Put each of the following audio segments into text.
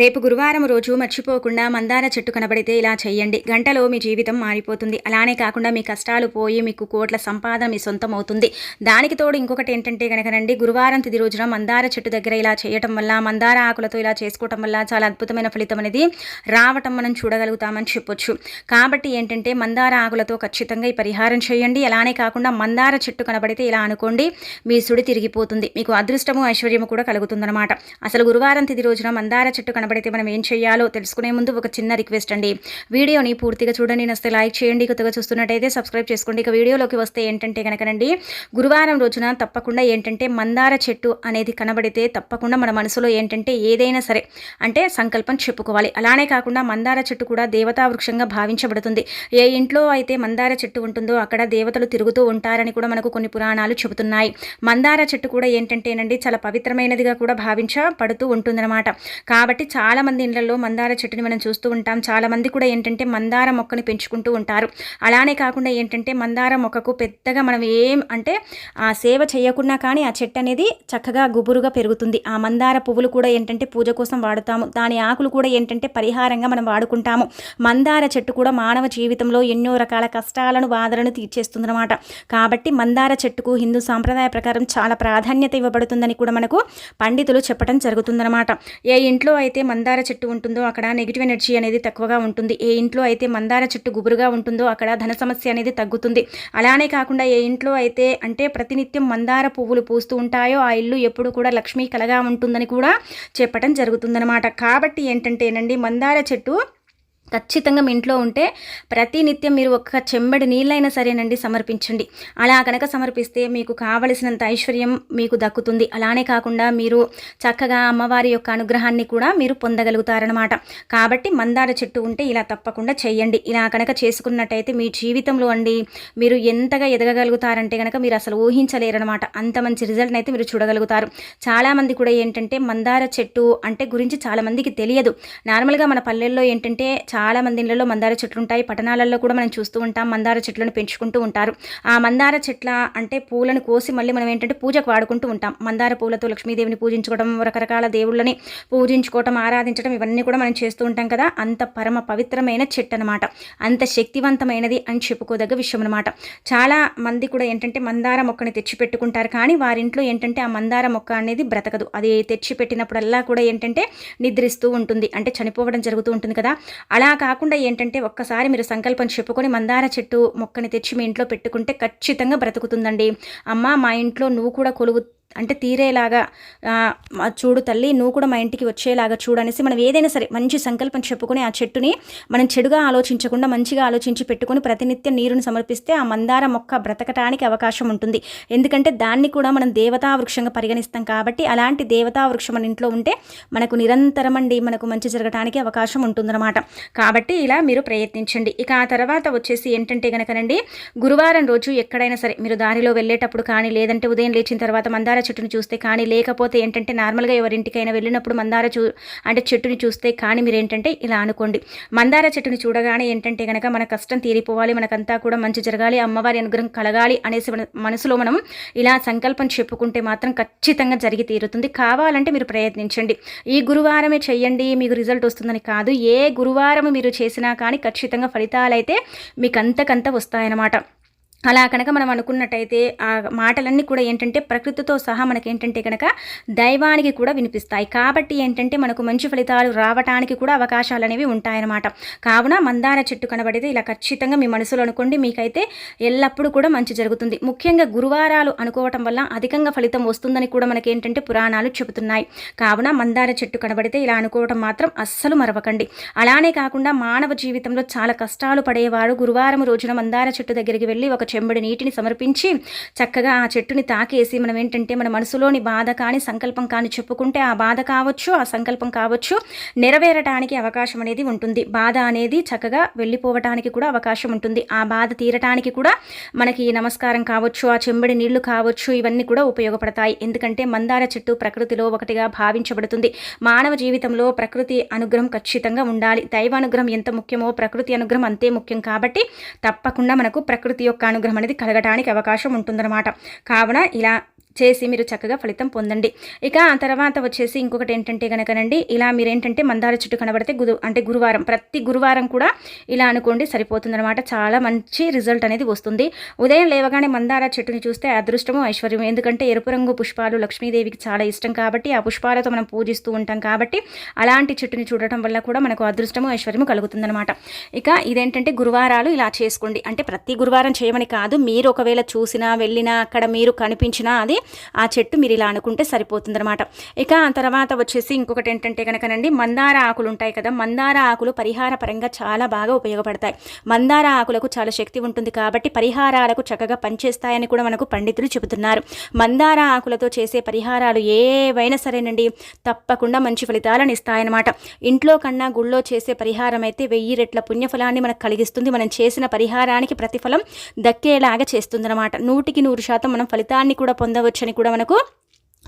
రేపు గురువారం రోజు మర్చిపోకుండా మందార చెట్టు కనబడితే ఇలా చేయండి గంటలో మీ జీవితం మారిపోతుంది. అలానే కాకుండా మీ కష్టాలు పోయి మీకు కోట్ల సంపాదన మీ సొంతం అవుతుంది దానికి తోడు ఇంకొకటి ఏంటంటే కనుకనండి గురువారం తిది రోజున మందార చెట్టు దగ్గర ఇలా చేయటం వల్ల మందార ఆకులతో ఇలా చేసుకోవటం వల్ల చాలా అద్భుతమైన ఫలితం అనేది రావటం మనం చూడగలుగుతామని చెప్పొచ్చు. కాబట్టి ఏంటంటే మందార ఆకులతో ఖచ్చితంగా ఈ పరిహారం చేయండి. అలానే కాకుండా మందార చెట్టు కనబడితే ఇలా అనుకోండి మీ సుడి తిరిగిపోతుంది. మీకు అదృష్టము ఐశ్వర్యము కూడా కలుగుతుందన్నమాట. అసలు గురువారం తిది రోజున మందార చెట్టు కనబడితే మనం ఏం చేయాలో తెలుసుకునే ముందు ఒక చిన్న రిక్వెస్ట్ అండి. వీడియోని పూర్తిగా చూడండి నస్తే లైక్ చేయండి. కొత్తగా చూస్తున్నట్టయితే సబ్స్క్రైబ్ చేసుకోండి ఇక వీడియోలోకి వస్తే ఏంటంటే కనుకనండి గురువారం రోజున తప్పకుండా ఏంటంటే మందార చెట్టు అనేది కనబడితే తప్పకుండా మన మనసులో ఏంటంటే ఏదైనా సరే అంటే సంకల్పం చెప్పుకోవాలి. అలానే కాకుండా మందార చెట్టు కూడా దేవతా వృక్షంగా భావించబడుతుంది. ఏ ఇంట్లో అయితే మందార చెట్టు ఉంటుందో అక్కడ దేవతలు తిరుగుతూ ఉంటారని కూడా మనకు కొన్ని పురాణాలు చెబుతున్నాయి. మందార చెట్టు కూడా ఏంటంటేనండి చాలా పవిత్రమైనదిగా కూడా భావించబడుతూ ఉంటుందన్నమాట. కాబట్టి చాలామంది ఇళ్ళలో మందార చెట్టుని మనం చూస్తూ ఉంటాం. చాలామంది కూడా ఏంటంటే మందార మొక్కని పెంచుకుంటూ ఉంటారు. అలానే కాకుండా ఏంటంటే మందార మొక్కకు పెద్దగా మనం ఏం అంటే ఆ సేవ చేయకున్నా కానీ ఆ చెట్టు అనేది చక్కగా గుబురుగా పెరుగుతుంది. ఆ మందార పువ్వులు కూడా ఏంటంటే పూజ కోసం వాడుతాము. దాని ఆకులు కూడా ఏంటంటే పరిహారంగా మనం వాడుకుంటాము. మందార చెట్టు కూడా మానవ జీవితంలో ఎన్నో రకాల కష్టాలను బాధలను తీర్చేస్తుందన్నమాట. కాబట్టి మందార చెట్టుకు హిందూ సాంప్రదాయ ప్రకారం చాలా ప్రాధాన్యత ఇవ్వబడుతుందని కూడా మనకు పండితులు చెప్పడం జరుగుతుందన్నమాట. ఏ ఇంట్లో అయితే అయితే మందార చెట్టు ఉంటుందో అక్కడ నెగిటివ్ ఎనర్జీ అనేది తక్కువగా ఉంటుంది. ఏ ఇంట్లో అయితే మందార చెట్టు గుబురుగా ఉంటుందో అక్కడ ధన సమస్య అనేది తగ్గుతుంది. అలానే కాకుండా ఏ ఇంట్లో అయితే అంటే ప్రతినిత్యం మందార పువ్వులు పూస్తూ ఉంటాయో ఆ ఇల్లు ఎప్పుడు కూడా లక్ష్మీ కలగా ఉంటుందని కూడా చెప్పడం జరుగుతుందన్నమాట. కాబట్టి ఏంటంటేనండి మందార చెట్టు ఖచ్చితంగా మీ ఇంట్లో ఉంటే ప్రతి నిత్యం మీరు ఒక్క చెంబడి నీళ్ళైనా సరేనండి సమర్పించండి. అలా కనుక సమర్పిస్తే మీకు కావలసినంత ఐశ్వర్యం మీకు దక్కుతుంది. అలానే కాకుండా మీరు చక్కగా అమ్మవారి యొక్క అనుగ్రహాన్ని కూడా మీరు పొందగలుగుతారనమాట కాబట్టి మందార చెట్టు ఉంటే ఇలా తప్పకుండా చేయండి. ఇలా కనుక చేసుకున్నట్టయితే మీ జీవితంలో అండి మీరు ఎంతగా ఎదగగలుగుతారంటే కనుక మీరు అసలు ఊహించలేరనమాట అంత మంచి రిజల్ట్ని అయితే మీరు చూడగలుగుతారు. చాలామంది కూడా ఏంటంటే మందార చెట్టు అంటే గురించి చాలామందికి తెలియదు. నార్మల్గా మన పల్లెల్లో ఏంటంటే చాలా మంది ఇళ్ళలో మందార చెట్లు ఉంటాయి. పట్టణాలలో కూడా మనం చూస్తూ ఉంటాం. మందార చెట్లను పెంచుకుంటూ ఉంటారు. ఆ మందార చెట్ల అంటే పూలను కోసి మళ్ళీ మనం ఏంటంటే పూజకు వాడుకుంటూ ఉంటాం. మందార పూలతో లక్ష్మీదేవిని పూజించుకోవడం రకరకాల దేవుళ్ళని పూజించుకోవటం ఆరాధించడం ఇవన్నీ కూడా మనం చేస్తూ ఉంటాం కదా. అంత పరమ పవిత్రమైన చెట్టు అనమాట అంత శక్తివంతమైనది అని చెప్పుకోదగ్గ విషయం అనమాట చాలా మంది కూడా ఏంటంటే మందార మొక్కని తెచ్చిపెట్టుకుంటారు. కానీ వారింట్లో ఏంటంటే ఆ మందార మొక్క అనేది బ్రతకదు. అది తెచ్చిపెట్టినప్పుడల్లా కూడా ఏంటంటే నిద్రిస్తూ ఉంటుంది. అంటే చనిపోవడం జరుగుతూ ఉంటుంది కదా. అలా అలా కాకుండా ఏంటంటే ఒక్కసారి మీరు సంకల్పం చెప్పుకొని మందార చెట్టు మొక్కని తెచ్చి మీ ఇంట్లో పెట్టుకుంటే ఖచ్చితంగా బ్రతుకుతుందండి. అమ్మ మా ఇంట్లో నువ్వు కూడా కొలువు అంటే తీరేలాగా చూడు తల్లి నువ్వు కూడా మా ఇంటికి వచ్చేలాగా చూడనేసి మనం ఏదైనా సరే మంచి సంకల్పం చెప్పుకొని ఆ చెట్టుని మనం చెడుగా ఆలోచించకుండా మంచిగా ఆలోచించి పెట్టుకొని ప్రతినిత్యం నీరుని సమర్పిస్తే ఆ మందార మొక్క బ్రతకటానికి అవకాశం ఉంటుంది. ఎందుకంటే దాన్ని కూడా మనం దేవతా వృక్షంగా పరిగణిస్తాం కాబట్టి అలాంటి దేవతా వృక్షం మన ఇంట్లో ఉంటే మనకు నిరంతరం అండి మనకు మంచి జరగటానికి అవకాశం ఉంటుందన్నమాట. కాబట్టి ఇలా మీరు ప్రయత్నించండి. ఇక ఆ తర్వాత వచ్చేసి ఏంటంటే కనుకనండి గురువారం రోజు ఎక్కడైనా సరే మీరు దారిలో వెళ్ళేటప్పుడు కానీ లేదంటే ఉదయం లేచిన తర్వాత మందార చెట్టును చూస్తే కానీ లేకపోతే ఏంటంటే నార్మల్గా ఎవరింటికైనా వెళ్ళినప్పుడు మందార చూ అంటే చెట్టుని చూస్తే కానీ మీరు ఏంటంటే ఇలా అనుకోండి. మందార చెట్టుని చూడగానే ఏంటంటే కనుక మన కష్టం తీరిపోవాలి మనకంతా కూడా మంచి జరగాలి అమ్మవారి అనుగ్రహం కలగాలి అనేసి మన మనసులో మనం ఇలా సంకల్పం చెప్పుకుంటే మాత్రం ఖచ్చితంగా జరిగి తీరుతుంది. కావాలంటే మీరు ప్రయత్నించండి. ఈ గురువారమే చెయ్యండి మీకు రిజల్ట్ వస్తుందని కాదు. ఏ గురువారం మీరు చేసినా కానీ ఖచ్చితంగా ఫలితాలైతే మీకు అంతకంత వస్తాయన్నమాట. అలా కనుక మనం అనుకున్నట్టయితే ఆ మాటలన్నీ కూడా ఏంటంటే ప్రకృతితో సహా మనకేంటంటే కనుక దైవానికి కూడా వినిపిస్తాయి. కాబట్టి ఏంటంటే మనకు మంచి ఫలితాలు రావటానికి కూడా అవకాశాలు అనేవి ఉంటాయన్నమాట. కావున మందార చెట్టు కనబడితే ఇలా ఖచ్చితంగా మీ మనసులో అనుకోండి మీకైతే ఎల్లప్పుడూ కూడా మంచి జరుగుతుంది. ముఖ్యంగా గురువారాలు అనుకోవటం వల్ల అధికంగా ఫలితం వస్తుందని కూడా మనకి ఏంటంటే పురాణాలు చెబుతున్నాయి. కావున మందార చెట్టు కనబడితే ఇలా అనుకోవటం మాత్రం అస్సలు మరవకండి. అలానే కాకుండా మానవ జీవితంలో చాలా కష్టాలు పడేవాడు గురువారం రోజున మందార చెట్టు దగ్గరికి వెళ్ళి ఒక చెంబడి నీటిని సమర్పించి చక్కగా ఆ చెట్టుని తాకేసి మనం ఏంటంటే మన మనసులోని బాధ కానీ సంకల్పం కానీ చెప్పుకుంటే ఆ బాధ కావచ్చు ఆ సంకల్పం కావచ్చు నెరవేరటానికి అవకాశం అనేది ఉంటుంది. బాధ అనేది చక్కగా వెళ్ళిపోవటానికి కూడా అవకాశం ఉంటుంది. ఆ బాధ తీరటానికి కూడా మనకి నమస్కారం కావచ్చు ఆ చెంబడి నీళ్ళు కావచ్చు ఇవన్నీ కూడా ఉపయోగపడతాయి. ఎందుకంటే మందార చెట్టు ప్రకృతిలో ఒకటిగా భావించబడుతుంది. మానవ జీవితంలో ప్రకృతి అనుగ్రహం ఖచ్చితంగా ఉండాలి. దైవానుగ్రహం ఎంత ముఖ్యమో ప్రకృతి అనుగ్రహం అంతే ముఖ్యం కాబట్టి తప్పకుండా మనకు ప్రకృతి యొక్క అనుగ్రహం అనేది కలగటానికి అవకాశం ఉంటుందన్నమాట. కావున ఇలా చేసి మీరు చక్కగా ఫలితం పొందండి. ఇక ఆ తర్వాత వచ్చేసి ఇంకొకటి ఏంటంటే కనుకనండి ఇలా మీరు ఏంటంటే మందార చెట్టు కనబడితే గురు అంటే గురువారం ప్రతి గురువారం కూడా ఇలా అనుకోండి సరిపోతుందన్నమాట. చాలా మంచి రిజల్ట్ అనేది వస్తుంది. ఉదయం లేవగానే మందార చెట్టుని చూస్తే అదృష్టము ఐశ్వర్యం ఎందుకంటే ఎరుపు రంగు పుష్పాలు లక్ష్మీదేవికి చాలా ఇష్టం కాబట్టి ఆ పుష్పాలతో మనం పూజిస్తూ ఉంటాం కాబట్టి అలాంటి చెట్టుని చూడటం వల్ల కూడా మనకు అదృష్టము ఐశ్వర్యము కలుగుతుందనమాట ఇక ఇదేంటంటే గురువారాలు ఇలా చేసుకోండి. అంటే ప్రతి గురువారం చేయమని కాదు మీరు ఒకవేళ చూసినా వెళ్ళినా అక్కడ మీరు కనిపించినా అది ఆ చెట్టు మీరు ఇలా అనుకుంటే సరిపోతుందన్నమాట. ఇక ఆ తర్వాత వచ్చేసి ఇంకొకటి ఏంటంటే కనుకనండి మందార ఆకులు ఉంటాయి కదా మందార ఆకులు పరిహార పరంగా చాలా బాగా ఉపయోగపడతాయి. మందార ఆకులకు చాలా శక్తి ఉంటుంది కాబట్టి పరిహారాలకు చక్కగా పనిచేస్తాయని కూడా మనకు పండితులు చెబుతున్నారు. మందార ఆకులతో చేసే పరిహారాలు ఏవైనా సరేనండి తప్పకుండా మంచి ఫలితాలను ఇస్తాయన్నమాట. ఇంట్లో కన్నా గుళ్ళో చేసే పరిహారం అయితే వెయ్యి రెట్ల పుణ్యఫలాన్ని మనకు కలిగిస్తుంది. మనం చేసిన పరిహారానికి ప్రతిఫలం దక్కేలాగా చేస్తుందన్నమాట. నూటికి నూరు శాతం మనం ఫలితాన్ని కూడా పొందవచ్చు. పొందవచ్చని కూడా మనకు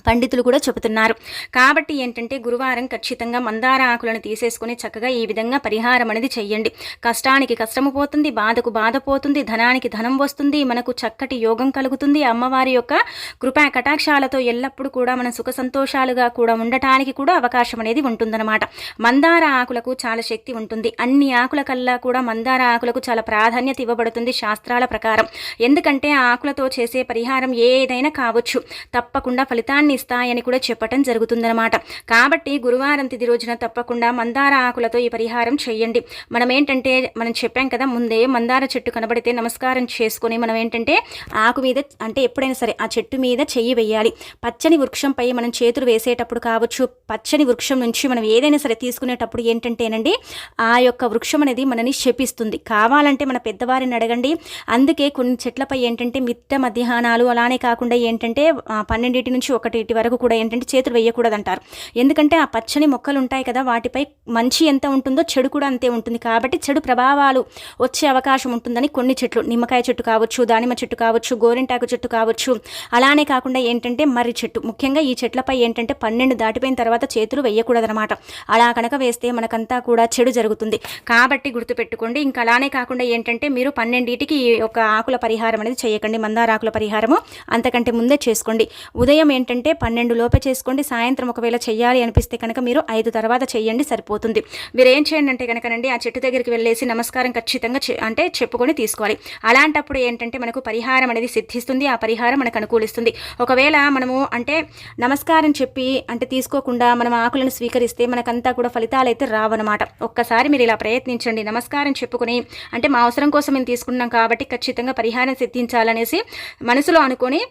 పండితులు కూడా చెబుతున్నారు. కాబట్టి ఏంటంటే గురువారం ఖచ్చితంగా మందార ఆకులను తీసేసుకుని చక్కగా ఈ విధంగా పరిహారం అనేది చెయ్యండి. కష్టానికి కష్టము పోతుంది బాధకు బాధ పోతుంది ధనానికి ధనం వస్తుంది మనకు చక్కటి యోగం కలుగుతుంది. అమ్మవారి యొక్క కృపా కటాక్షాలతో ఎల్లప్పుడూ కూడా మనం సుఖ సంతోషాలుగా కూడా ఉండటానికి కూడా అవకాశం అనేది ఉంటుందన్నమాట. మందార ఆకులకు చాలా శక్తి ఉంటుంది. అన్ని ఆకుల కల్లా కూడా మందార ఆకులకు చాలా ప్రాధాన్యత ఇవ్వబడుతుంది శాస్త్రాల ప్రకారం. ఎందుకంటే ఆ ఆకులతో చేసే పరిహారం ఏదైనా కావచ్చు. తప్పకుండా ఫలితాన్ని ఫలితాన్ని ఇస్తాయని కూడా చెప్పటం జరుగుతుందన్నమాట. కాబట్టి గురువారం తిది రోజున తప్పకుండా మందార ఆకులతో ఈ పరిహారం చేయండి. మనం ఏంటంటే మనం చెప్పాం కదా ముందే మందార చెట్టు కనబడితే నమస్కారం చేసుకొని మనం ఏంటంటే ఆకు మీద అంటే ఎప్పుడైనా సరే ఆ చెట్టు మీద చెయ్యి వేయాలి. పచ్చని వృక్షంపై మనం చేతులు వేసేటప్పుడు కావచ్చు పచ్చని వృక్షం నుంచి మనం ఏదైనా సరే తీసుకునేటప్పుడు ఏంటంటేనండి ఆ యొక్క వృక్షం అనేది మనని శపిస్తుంది. కావాలంటే మన పెద్దవారిని అడగండి. అందుకే కొన్ని చెట్లపై ఏంటంటే మిత్త మధ్యాహ్నాలు అలానే కాకుండా ఏంటంటే పన్నెండింటి నుంచి ఒకటి ఇటు వరకు కూడా ఏంటంటే చేతులు వేయకూడదంటారు. ఎందుకంటే ఆ పచ్చని మొక్కలు ఉంటాయి కదా వాటిపై మంచి ఎంత ఉంటుందో చెడు కూడా అంతే ఉంటుంది. కాబట్టి చెడు ప్రభావాలు వచ్చే అవకాశం ఉంటుందని కొన్ని చెట్లు నిమ్మకాయ చెట్టు కావచ్చు దానిమ్మ చెట్టు కావచ్చు గోరింటాకు చెట్టు కావచ్చు అలానే కాకుండా ఏంటంటే మర్రి చెట్టు. ముఖ్యంగా ఈ చెట్లపై ఏంటంటే పన్నెండు దాటిపోయిన తర్వాత చేతులు వేయకూడదనమాట అలా కనుక వేస్తే మనకంతా కూడా చెడు జరుగుతుంది. కాబట్టి గుర్తుపెట్టుకోండి ఇంకా అలానే కాకుండా ఏంటంటే మీరు పన్నెండింటికి ఈ ఒక ఆకుల పరిహారం అనేది చేయకండి. మందార ఆకుల పరిహారము అంతకంటే ముందే చేసుకోండి. ఉదయం ఏంటంటే అంటే పన్నెండు లోపే చేసుకోండి సాయంత్రం ఒకవేళ చేయాలి అనిపిస్తే కనుక మీరు ఐదు తర్వాత చేయండి సరిపోతుంది. మీరు ఏం చేయండి అంటే కనుకనండి ఆ చెట్టు దగ్గరికి వెళ్ళేసి నమస్కారం ఖచ్చితంగా అంటే చెప్పుకొని తీసుకోవాలి. అలాంటప్పుడు ఏంటంటే మనకు పరిహారం అనేది సిద్ధిస్తుంది ఆ పరిహారం మనకు అనుకూలిస్తుంది. ఒకవేళ మనము అంటే నమస్కారం చెప్పి అంటే తీసుకోకుండా మనం ఆకులను స్వీకరిస్తే మనకంతా కూడా ఫలితాలు అయితే రావన్నమాట. ఒక్కసారి మీరు ఇలా ప్రయత్నించండి. నమస్కారం చెప్పుకొని అంటే మా అవసరం కోసం మేము తీసుకున్నాం కాబట్టి ఖచ్చితంగా పరిహారం సిద్ధించాలనేసి మనసులో అనుకొని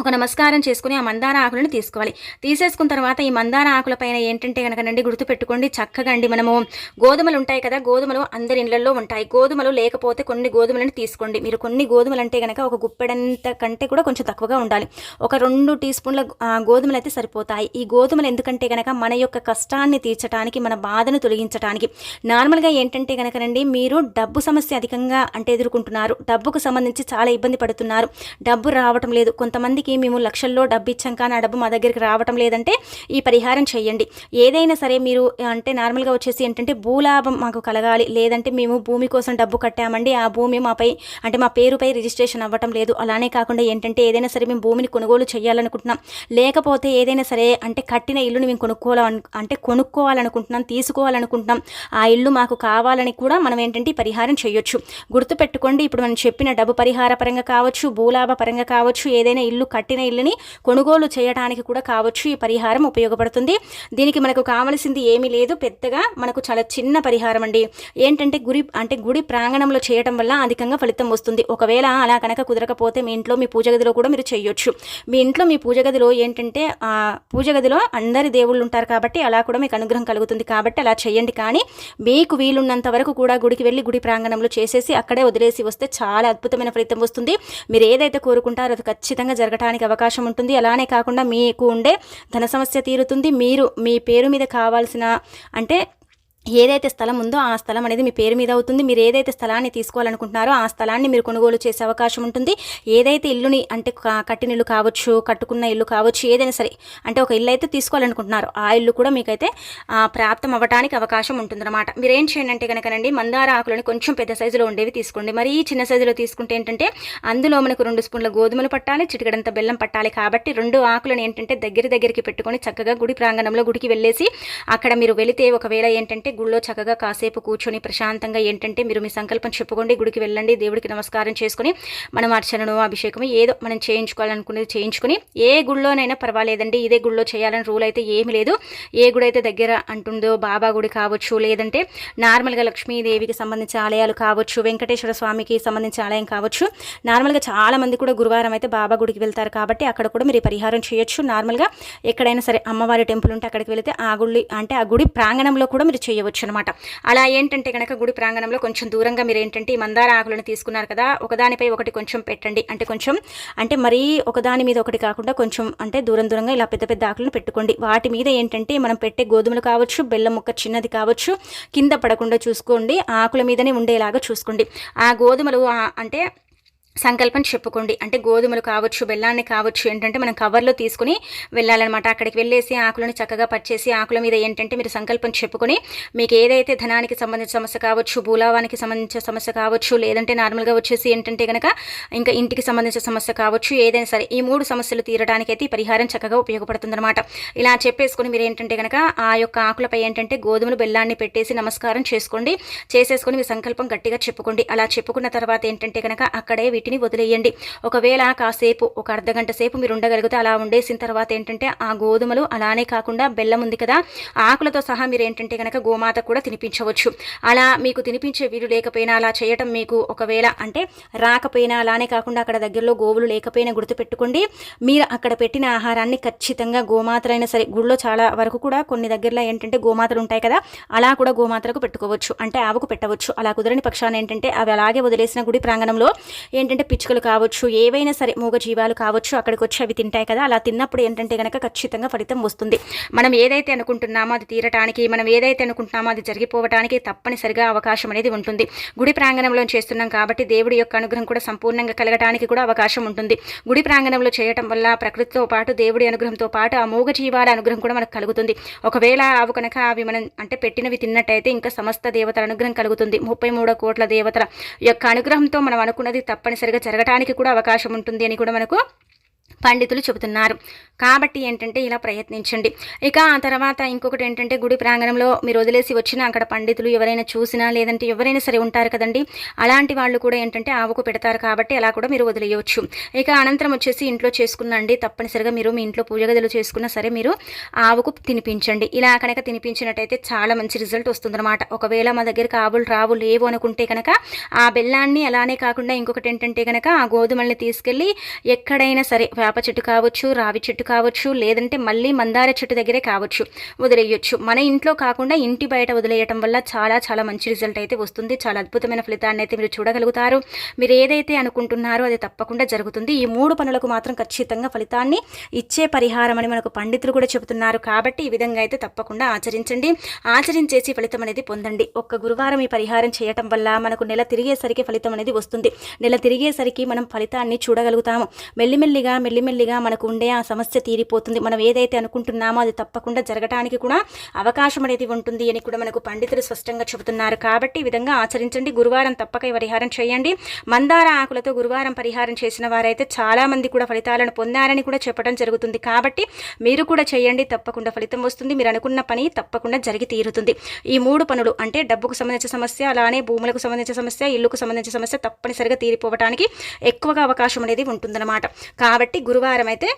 ఒక నమస్కారం చేసుకుని ఆ మందార ఆకులను తీసుకోవాలి. తీసేసుకున్న తర్వాత ఈ మందార ఆకుల పైన ఏంటంటే కనుక గుర్తుపెట్టుకోండి. చక్కగా అండి మనము గోధుమలు ఉంటాయి కదా గోధుమలు అందరి ఇళ్ళలో ఉంటాయి. గోధుమలు లేకపోతే కొన్ని గోధుమలను తీసుకోండి. మీరు కొన్ని గోధుమలు అంటే కనుక ఒక గుప్పెడంత కంటే కూడా కొంచెం తక్కువగా ఉండాలి. ఒక రెండు టీ స్పూన్ల గోధుమలు అయితే సరిపోతాయి. ఈ గోధుమలు ఎందుకంటే కనుక మన యొక్క కష్టాన్ని తీర్చడానికి మన బాధను తొలగించడానికి నార్మల్గా ఏంటంటే కనుకనండి మీరు డబ్బు సమస్య అధికంగా అంటే ఎదుర్కొంటున్నారు. డబ్బుకు సంబంధించి చాలా ఇబ్బంది పడుతున్నారు. డబ్బు రావటం లేదు. కొంతమంది మందికి మేము లక్షల్లో డబ్బు ఇచ్చాం కానీ ఆ డబ్బు మా దగ్గరికి రావటం లేదంటే ఈ పరిహారం చేయండి ఏదైనా సరే మీరు అంటే నార్మల్గా వచ్చేసి ఏంటంటే భూలాభం మాకు కలగాలి. లేదంటే మేము భూమి కోసం డబ్బు కట్టామండి. ఆ భూమి మాపై అంటే మా పేరుపై రిజిస్ట్రేషన్ అవ్వటం లేదు. అలానే కాకుండా ఏంటంటే ఏదైనా సరే మేము భూమిని కొనుగోలు చేయాలనుకుంటున్నాం లేకపోతే ఏదైనా సరే అంటే కట్టిన ఇల్లుని మేము కొనుక్కోవాలని అంటే కొనుక్కోవాలనుకుంటున్నాం తీసుకోవాలనుకుంటున్నాం. ఆ ఇల్లు మాకు కావాలని కూడా మనం ఏంటంటే పరిహారం చేయొచ్చు గుర్తుపెట్టుకోండి ఇప్పుడు మనం చెప్పిన డబ్బు పరిహార పరంగా కావచ్చు భూలాభ పరంగా కావచ్చు ఏదైనా ఇల్లు కట్టిన ఇల్లుని కొనుగోలు చేయడానికి కూడా కావచ్చు ఈ పరిహారం ఉపయోగపడుతుంది. దీనికి మనకు కావలసింది ఏమీ లేదు. పెద్దగా మనకు చాలా చిన్న పరిహారం అండి. ఏంటంటే గురి అంటే గుడి ప్రాంగణంలో చేయటం వల్ల అధికంగా ఫలితం వస్తుంది. ఒకవేళ అలా కనుక కుదరకపోతే మీ ఇంట్లో మీ పూజ గదిలో కూడా మీరు చేయొచ్చు. మీ ఇంట్లో మీ పూజ గదిలో ఏంటంటే పూజ గదిలో అందరి దేవుళ్ళు ఉంటారు కాబట్టి అలా కూడా మీకు అనుగ్రహం కలుగుతుంది. కాబట్టి అలా చేయండి. కానీ మీకు వీలున్నంత వరకు కూడా గుడికి వెళ్ళి గుడి ప్రాంగణంలో చేసేసి అక్కడే వదిలేసి వస్తే చాలా అద్భుతమైన ఫలితం వస్తుంది. మీరు ఏదైతే కోరుకుంటారో అది ఖచ్చితంగా జరగటం రావడానికి అవకాశం ఉంటుంది. అలానే కాకుండా మీకు ఉండే ధన సమస్య తీరుతుంది. మీరు మీ పేరు మీద కావాల్సిన అంటే ఏదైతే స్థలం ఉందో ఆ స్థలం అనేది మీ పేరు మీద అవుతుంది. మీరు ఏదైతే స్థలాన్ని తీసుకోవాలనుకుంటున్నారో ఆ స్థలాన్ని మీరు కొనుగోలు చేసే అవకాశం ఉంటుంది. ఏదైతే ఇల్లుని అంటే కట్టిన ఇల్లు కావచ్చు కట్టుకున్న ఇల్లు కావచ్చు ఏదైనా సరే అంటే ఒక ఇల్లు అయితే తీసుకోవాలనుకుంటున్నారు. ఆ ఇల్లు కూడా మీకైతే ప్రాప్తం అవ్వడానికి అవకాశం ఉంటుందన్నమాట. మీరు ఏం చేయండి అంటే కనుకనండి మందార ఆకులని కొంచెం పెద్ద సైజులో ఉండేవి తీసుకోండి. మరీ చిన్న సైజులో తీసుకుంటే ఏంటంటే అందులో మనకు రెండు స్పూన్ల గోధుమలు పట్టాలి చిటికడంత బెల్లం పట్టాలి కాబట్టి రెండు ఆకులను ఏంటంటే దగ్గర దగ్గరికి పెట్టుకొని చక్కగా గుడి ప్రాంగణంలో గుడికి వెళ్ళేసి అక్కడ మీరు వెళితే ఒకవేళ ఏంటంటే గుళ్ళో చక్కగా కాసేపు కూర్చొని ప్రశాంతంగా ఏంటంటే మీరు మీ సంకల్పం చెప్పుకోండి గుడికి వెళ్ళండి దేవుడికి నమస్కారం చేసుకుని మనం అర్చనను అభిషేకం ఏదో మనం చేయించుకోవాలనుకునేది చేయించుకుని ఏ గుళ్ళోనైనా పర్వాలేదండి ఇదే గుళ్ళో చేయాలని రూల్ అయితే ఏమి లేదు. ఏ గుడి అయితే దగ్గర అంటుందో బాబా గుడి కావచ్చు లేదంటే నార్మల్గా లక్ష్మీదేవికి సంబంధించిన ఆలయాలు కావచ్చు వెంకటేశ్వర స్వామికి సంబంధించిన ఆలయం కావచ్చు నార్మల్గా చాలామంది కూడా గురువారం అయితే బాబా గుడికి వెళ్తారు కాబట్టి అక్కడ కూడా మీరు పరిహారం చేయొచ్చు. నార్మల్గా ఎక్కడైనా సరే అమ్మవారి టెంపుల్ ఉంటే అక్కడికి వెళితే ఆ గుడి అంటే ఆ గుడి ప్రాంగణంలో కూడా మీరు చేయవచ్చు. చేయవచ్చు అనమాట అలా ఏంటంటే కనుక గుడి ప్రాంగణంలో కొంచెం దూరంగా మీరు ఏంటంటే ఈ మందార ఆకులను తీసుకున్నారు కదా ఒకదానిపై ఒకటి కొంచెం పెట్టండి. అంటే కొంచెం అంటే మరీ ఒకదాని మీద ఒకటి కాకుండా కొంచెం అంటే దూరం దూరంగా ఇలా పెద్ద పెద్ద ఆకులను పెట్టుకోండి. వాటి మీద ఏంటంటే మనం పెట్టే గోధుమలు కావచ్చు బెల్లం ముక్క చిన్నది కావచ్చు కింద పడకుండా చూసుకోండి. ఆకుల మీదనే ఉండేలాగా చూసుకోండి. ఆ గోధుమలు అంటే సంకల్పం చెప్పుకోండి. అంటే గోధుమలు కావచ్చు బెల్లాన్ని కావచ్చు ఏంటంటే మనం కవర్లో తీసుకుని వెళ్ళాలన్నమాట. అక్కడికి వెళ్ళేసి ఆకులను చక్కగా పచ్చేసి ఆకుల మీద ఏంటంటే మీరు సంకల్పం చెప్పుకొని మీకు ఏదైతే ధనానికి సంబంధించిన సమస్య కావచ్చు భూలావానికి సంబంధించిన సమస్య కావచ్చు లేదంటే నార్మల్గా వచ్చేసి ఏంటంటే కనుక ఇంకా ఇంటికి సంబంధించిన సమస్య కావచ్చు ఏదైనా సరే ఈ మూడు సమస్యలు తీరడానికి అయితే పరిహారం చక్కగా ఉపయోగపడుతుందన్నమాట. ఇలా చెప్పేసుకొని మీరు ఏంటంటే కనుక ఆ యొక్క ఆకులపై ఏంటంటే గోధుమలు బెల్లాన్ని పెట్టేసి నమస్కారం చేసుకోండి. చేసేసుకొని మీ సంకల్పం గట్టిగా చెప్పుకోండి. అలా చెప్పుకున్న తర్వాత ఏంటంటే కనుక అక్కడే వీటిని వదిలేయండి. ఒకవేళ కాసేపు ఒక అర్ధ గంట సేపు మీరు ఉండగలిగితే అలా ఉండేసిన తర్వాత ఏంటంటే ఆ గోధుమలు అలానే కాకుండా బెల్లం ఉంది కదా ఆకులతో సహా మీరు ఏంటంటే కనుక గోమాత కూడా తినిపించవచ్చు. అలా మీకు తినిపించే వీలు లేకపోయినా అలా చేయటం మీకు ఒకవేళ అంటే రాకపోయినా అలానే కాకుండా అక్కడ దగ్గరలో గోవులు లేకపోయినా గుర్తుపెట్టుకోండి. మీరు అక్కడ పెట్టిన ఆహారాన్ని ఖచ్చితంగా గోమాతలైనా సరే గుళ్ళో చాలా వరకు కూడా కొన్ని దగ్గరలో ఏంటంటే గోమాతలు ఉంటాయి కదా అలా కూడా గోమాతలకు పెట్టుకోవచ్చు. అంటే ఆవుకు పెట్టవచ్చు. అలా కుదరని పక్షాన్ని ఏంటంటే అవి అలాగే వదిలేసిన గుడి ప్రాంగణంలో ఏంటంటే పిచ్చుకలు కావచ్చు ఏవైనా సరే మూగ జీవాలు కావచ్చు అక్కడికి వచ్చి అవి తింటాయి కదా. అలా తిన్నప్పుడు ఏంటంటే కనుక ఖచ్చితంగా ఫలితం వస్తుంది. మనం ఏదైతే అనుకుంటున్నామో అది తీరటానికి మనం ఏదైతే అనుకుంటున్నామో అది జరిగిపోవటానికి తప్పనిసరిగా అవకాశం అనేది ఉంటుంది. గుడి ప్రాంగణంలో చేస్తున్నాం కాబట్టి దేవుడి యొక్క అనుగ్రహం కూడా సంపూర్ణంగా కలగటానికి కూడా అవకాశం ఉంటుంది. గుడి ప్రాంగణంలో చేయటం వల్ల ప్రకృతితో పాటు దేవుడి అనుగ్రహంతో పాటు ఆ మూగ జీవాల అనుగ్రహం కూడా మనకు కలుగుతుంది. ఒకవేళ అవి కనుక అవి మనం అంటే పెట్టినవి తిన్నట్టయితే ఇంకా సమస్త దేవతల అనుగ్రహం కలుగుతుంది. ముప్పై కోట్ల దేవతల యొక్క అనుగ్రహంతో మనం అనుకున్నది తప్పనిసరి తప్పనిసరిగా జరగటానికి కూడా అవకాశం ఉంటుంది అని కూడా మనకు పండితులు చెబుతున్నారు. కాబట్టి ఏంటంటే ఇలా ప్రయత్నించండి. ఇక ఆ తర్వాత ఇంకొకటి ఏంటంటే గుడి ప్రాంగణంలో మీరు వదిలేసి వచ్చిన అక్కడ పండితులు ఎవరైనా చూసినా లేదంటే ఎవరైనా సరే ఉంటారు కదండి. అలాంటి వాళ్ళు కూడా ఏంటంటే ఆవుకు పెడతారు కాబట్టి అలా కూడా మీరు వదిలేయవచ్చు ఇక అనంతరం వచ్చేసి ఇంట్లో చేసుకున్నండి తప్పనిసరిగా మీరు మీ ఇంట్లో పూజ గదులు చేసుకున్నా సరే మీరు ఆవుకు తినిపించండి. ఇలా కనుక తినిపించినట్టయితే చాలా మంచి రిజల్ట్ వస్తుందన్నమాట. ఒకవేళ మా దగ్గరికి ఆవులు రావు లేవు అనుకుంటే కనుక ఆ బెల్లాన్ని అలానే కాకుండా ఇంకొకటి ఏంటంటే కనుక ఆ గోధుమల్ని తీసుకెళ్ళి ఎక్కడైనా సరే వేప చెట్టు కావచ్చు రావి చెట్టు కావచ్చు లేదంటే మళ్ళీ మందార చెట్టు దగ్గరే కావచ్చు వదిలేయచ్చు. మన ఇంట్లో కాకుండా ఇంటి బయట వదిలేయటం వల్ల చాలా చాలా మంచి రిజల్ట్ అయితే వస్తుంది. చాలా అద్భుతమైన ఫలితాన్ని అయితే మీరు చూడగలుగుతారు. మీరు ఏదైతే అనుకుంటున్నారో అది తప్పకుండా జరుగుతుంది. ఈ మూడు పనులకు మాత్రం ఖచ్చితంగా ఫలితాన్ని ఇచ్చే పరిహారం అని మనకు పండితులు కూడా చెబుతున్నారు. కాబట్టి ఈ విధంగా అయితే తప్పకుండా ఆచరించండి. ఆచరించేసి ఫలితం అనేది పొందండి. ఒక్క గురువారం ఈ పరిహారం చేయటం వల్ల మనకు నెల తిరిగేసరికి ఫలితం అనేది వస్తుంది. నెల తిరిగేసరికి మనం ఫలితాన్ని చూడగలుగుతాము. మెల్లిమెల్లిగా మెల్లి మెల్లిమెల్లిగా మనకు ఉండే ఆ సమస్య తీరిపోతుంది. మనం ఏదైతే అనుకుంటున్నామో అది తప్పకుండా జరగడానికి కూడా అవకాశం అనేది ఉంటుంది అని కూడా మనకు పండితులు స్పష్టంగా చెబుతున్నారు. కాబట్టి ఈ విధంగా ఆచరించండి. గురువారం తప్పక పరిహారం చేయండి. మందార ఆకులతో గురువారం పరిహారం చేసిన వారైతే చాలామంది కూడా ఫలితాలను పొందారని కూడా చెప్పడం జరుగుతుంది. కాబట్టి మీరు కూడా చేయండి. తప్పకుండా ఫలితం వస్తుంది. మీరు అనుకున్న పని తప్పకుండా జరిగి తీరుతుంది. ఈ మూడు పనులు అంటే డబ్బుకు సంబంధించిన సమస్య అలానే భూములకు సంబంధించిన సమస్య ఇల్లుకు సంబంధించిన సమస్య తప్పనిసరిగా తీరిపోవడానికి ఎక్కువగా అవకాశం అనేది ఉంటుందన్నమాట. కాబట్టి గురువారం అయితే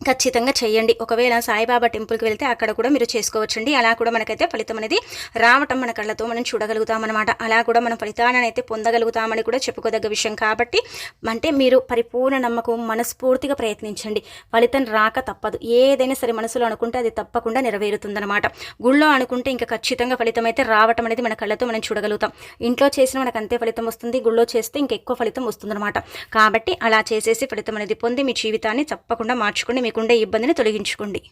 ఖచ్చితంగా చేయండి. ఒకవేళ సాయిబాబా టెంపుల్కి వెళ్తే అక్కడ కూడా మీరు చేసుకోవచ్చండి. అలా కూడా మనకైతే ఫలితం అనేది రావటం మన కళ్ళతో మనం చూడగలుగుతామన్నమాట. అలా కూడా మనం ఫలితాన్ని అయితే పొందగలుగుతామని కూడా చెప్పుకోదగ్గ విషయం కాబట్టి అంటే మీరు పరిపూర్ణ నమ్మకం మనస్ఫూర్తిగా ప్రయత్నించండి. ఫలితం రాక తప్పదు. ఏదైనా సరే మనసులో అనుకుంటే అది తప్పకుండా నెరవేరుతుందన్నమాట. గుళ్ళో అనుకుంటే ఇంకా ఖచ్చితంగా ఫలితం అయితే రావటం అనేది మన కళ్ళతో మనం చూడగలుగుతాం. ఇంట్లో చేసిన మనకు అంతే ఫలితం వస్తుంది. గుళ్ళో చేస్తే ఇంకెక్కువ ఫలితం వస్తుందన్నమాట. కాబట్టి అలా చేసేసి ఫలితం అనేది పొంది మీ జీవితాన్ని తప్పకుండా మీకుండే ఇబ్బందిని తొలగించుకోండి.